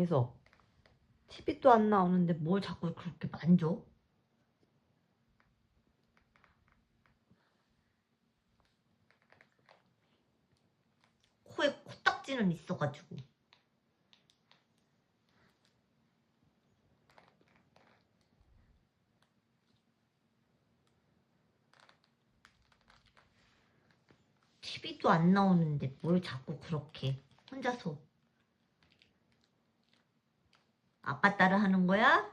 예서 TV도 안 나오는데 뭘 자꾸 그렇게 만져? 코에 코딱지는 있어가지고 TV도 안 나오는데 뭘 자꾸 그렇게 혼자서 아빠 따라 하는 거야?